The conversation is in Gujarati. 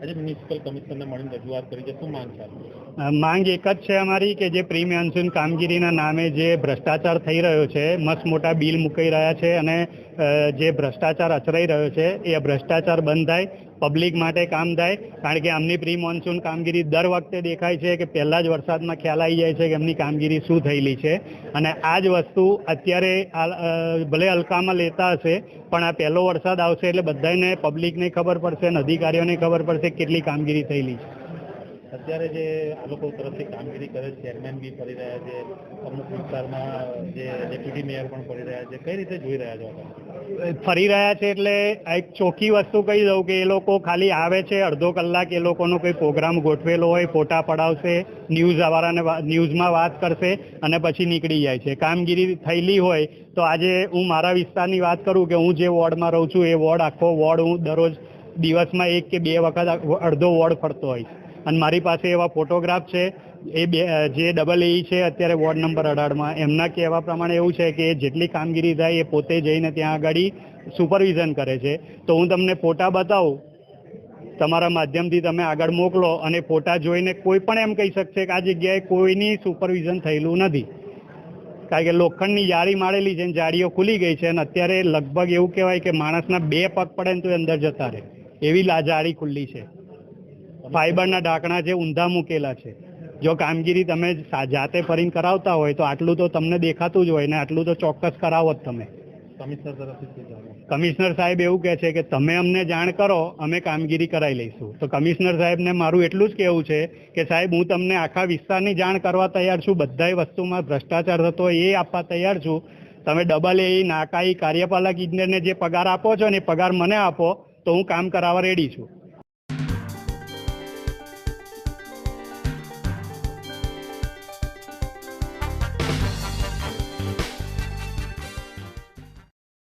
આજે મ્યુનિસિપલ કમિશનરને મળીને રજૂઆત કરી છે, શું માંગ છે માંગ એક જ છે અમારી કે જે પ્રી મોન્સૂન કામગીરીના નામે જે ભ્રષ્ટાચાર થઈ રહ્યો છે, મસ્ત મોટા બિલ મુકાઈ રહ્યા છે અને જે ભ્રષ્ટાચાર અચરાઈ રહ્યો છે, એ ભ્રષ્ટાચાર બંધ થાય પબ્લિક માટે કામ થાય, કારણ કે આમની પ્રી મોન્સૂન કામગીરી દર વખતે દેખાય છે કે પહેલાં જ વરસાદમાં ખ્યાલ આવી જાય છે કે એમની કામગીરી શું થયેલી છે. અને આ જ વસ્તુ અત્યારે ભલે હલકામાં લેતા હશે, પણ આ પહેલો વરસાદ આવશે એટલે બધાને પબ્લિકને ખબર પડશે અને અધિકારીઓને ખબર પડશે કેટલી કામગીરી થયેલી છે. અત્યારે જે આ લોકો તરફથી કામગીરી કરે છે ચેરમેન બી ફરી રહ્યા છે, અમુક વિસ્તારમાં જે ડેપ્યુટી મેયર પણ ફરી રહ્યા છે, કઈ રીતે જોઈ રહ્યા છો? ફરી રહ્યા છે એટલે એક ચોખ્ખી વસ્તુ કહી દઉં કે એ લોકો ખાલી આવે છે, અડધો કલાક એ લોકોનો કોઈ પ્રોગ્રામ ગોઠવેલો હોય, ફોટા પડાવશે ન્યૂઝ વાળાને ન્યૂઝમાં વાત કરશે અને પછી નીકળી જાય છે કામગીરી થયેલી હોય તો આજે હું મારા વિસ્તારની વાત કરું કે હું જે વોર્ડમાં રહું છું, એ વોર્ડ આખો વોર્ડ હું દરરોજ દિવસમાં એક કે બે વખત અડધો વોર્ડ ફરતો હોઈશ અને મારી પાસે એવા ફોટોગ્રાફ છે, એ બે, જે ડબલ એ છે, અત્યારે વોર્ડ નંબર અઢારમાં. એમના કહેવા પ્રમાણે એવું છે કે જેટલી કામગીરી થાય એ પોતે જઈને ત્યાં આગળ સુપરવિઝન કરે છે. તો હું તમને ફોટા બતાવું. તમારા માધ્યમથી તમે આગળ મોકલો અને ફોટા જોઈને કોઈ પણ એમ કહી શકશે કે આ જગ્યાએ કોઈની સુપરવિઝન થયેલું નથી. કારણ કે લોખંડની જાળી મારેલી છે જાળીઓ ખુલી ગઈ છે અને અત્યારે લગભગ એવું કહેવાય કે માણસના બે પગ પડે ને તો અંદર જતા રહે. એવી જાળી ખુલ્લી છે. ફાઈબરના ઢાંકણા છે ઊંધા મૂકેલા છે. જો કામગીરી તમે જાતે ફરીને કરાવતા હોય તો આટલું તો તમને દેખાતું જ હોય ને આટલું તો ચોક્કસ કરાવો જ તમે. કમિશનર તરફથી કમિશનર સાહેબ એવું કહે છે કે તમે અમને જાણ કરો અમે કામગીરી કરાવી લઈશું. તો કમિશનર સાહેબને મારું એટલું જ કહેવું છે કે સાહેબ હું તમને આખા વિસ્તારની જાણ કરવા તૈયાર છું બધાય વસ્તુમાં ભ્રષ્ટાચાર થતો એ આપવા તૈયાર છું. તમે ડબલ એ નાકાઈ કાર્યપાલક ઇજનેરને જે પગાર આપો છો ને એ પગાર મને આપો તો હું કામ કરાવવા રેડી છું.